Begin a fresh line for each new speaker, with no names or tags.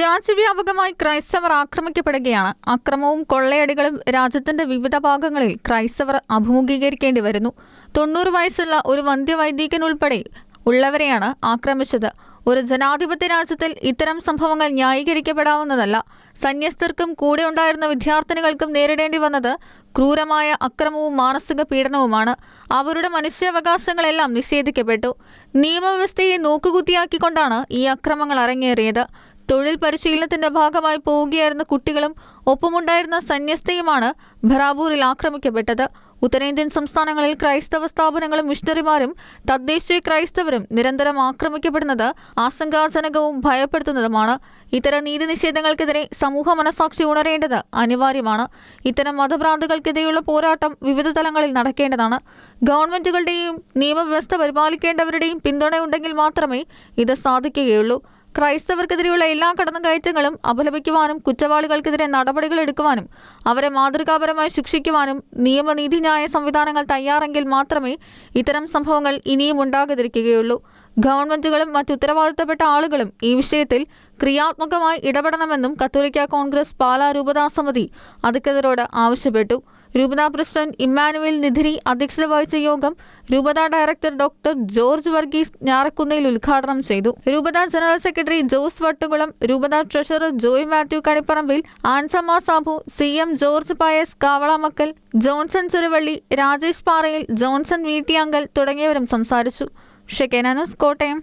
രാജ്യവ്യാപകമായി ക്രൈസ്തവർ ആക്രമിക്കപ്പെടുകയാണ്. അക്രമവും കൊള്ളയടികളും രാജ്യത്തിന്റെ വിവിധ ഭാഗങ്ങളിൽ ക്രൈസ്തവർ അഭിമുഖീകരിക്കേണ്ടി വരുന്നു. തൊണ്ണൂറ് വയസ്സുള്ള ഒരു വന്ധ്യവൈദികൻ ഉൾപ്പെടെ ഉള്ളവരെയാണ് ആക്രമിച്ചത്. ഒരു ജനാധിപത്യ രാജ്യത്തിൽ ഇത്തരം സംഭവങ്ങൾ ന്യായീകരിക്കപ്പെടാവുന്നതല്ല. സന്യസ്തർക്കും കൂടെ ഉണ്ടായിരുന്ന വിദ്യാർത്ഥിനികൾക്കും നേരിടേണ്ടി വന്നത് ക്രൂരമായ അക്രമവും മാനസിക പീഡനവുമാണ്. അവരുടെ മനുഷ്യാവകാശങ്ങളെല്ലാം നിഷേധിക്കപ്പെട്ടു. നിയമവ്യവസ്ഥയെ നോക്കുകുത്തിയാക്കിക്കൊണ്ടാണ് ഈ അക്രമങ്ങൾ അരങ്ങേറിയത്. തൊഴിൽ പരിശീലനത്തിന്റെ ഭാഗമായി പോവുകയായിരുന്ന കുട്ടികളും ഒപ്പമുണ്ടായിരുന്ന സന്യസ്തയുമാണ് ഭറാബൂറിൽ ആക്രമിക്കപ്പെട്ടത്. ഉത്തരേന്ത്യൻ സംസ്ഥാനങ്ങളിൽ ക്രൈസ്തവ സ്ഥാപനങ്ങളും മിഷണറിമാരും തദ്ദേശീയ ക്രൈസ്തവരും നിരന്തരം ആക്രമിക്കപ്പെടുന്നത് ആശങ്കാജനകവും ഭയപ്പെടുത്തുന്നതുമാണ്. ഇത്തരം നീതി നിഷേധങ്ങൾക്കെതിരെ സമൂഹ മനസാക്ഷി ഉണരേണ്ടത് അനിവാര്യമാണ്. ഇത്തരം മതഭ്രാന്തുകൾക്കെതിരെയുള്ള പോരാട്ടം വിവിധ തലങ്ങളിൽ നടക്കേണ്ടതാണ്. ഗവൺമെന്റുകളുടെയും നിയമവ്യവസ്ഥ പരിപാലിക്കേണ്ടവരുടെയും പിന്തുണയുണ്ടെങ്കിൽ മാത്രമേ ഇത് സാധിക്കുകയുള്ളൂ. ക്രൈസ്തവർക്കെതിരെയുള്ള എല്ലാ കടന്നുകയറ്റങ്ങളും അപലപിക്കുവാനും കുറ്റവാളികൾക്കെതിരെ നടപടികൾ എടുക്കുവാനും അവരെ മാതൃകാപരമായി ശിക്ഷിക്കുവാനും നിയമനീതിന്യായ സംവിധാനങ്ങൾ തയ്യാറെങ്കിൽ മാത്രമേ ഇത്തരം സംഭവങ്ങൾ ഇനിയും ഉണ്ടാകാതിരിക്കുകയുള്ളൂ. ഗവൺമെന്റുകളും മറ്റ് ഉത്തരവാദിത്തപ്പെട്ട ആളുകളും ഈ വിഷയത്തിൽ ക്രിയാത്മകമായി ഇടപെടണമെന്നും കത്തോലിക്ക കോൺഗ്രസ് പാലാ രൂപതാ സമിതി അധികൃതരോട് ആവശ്യപ്പെട്ടു. രൂപതാ പ്രസിഡന്റ് ഇമ്മാനുവൽ നിധിരി അധ്യക്ഷത വഹിച്ച യോഗം രൂപതാ director doctor George Varghese Njarakkunnayil ഉദ്ഘാടനം ചെയ്തു. രൂപതാ ജനറൽ സെക്രട്ടറി ജോസ് വട്ടുകുളം രൂപതാ treasurer Joy Mathew Kanipparambil Ansamma Sabu C M George Payas Kavalamakkal Johnson Cheruvally Rajesh Parayil Johnson Veettiyankal തുടങ്ങിയവരും സംസാരിച്ചു. ഷെക്കേനാനസ് കോട്ടയം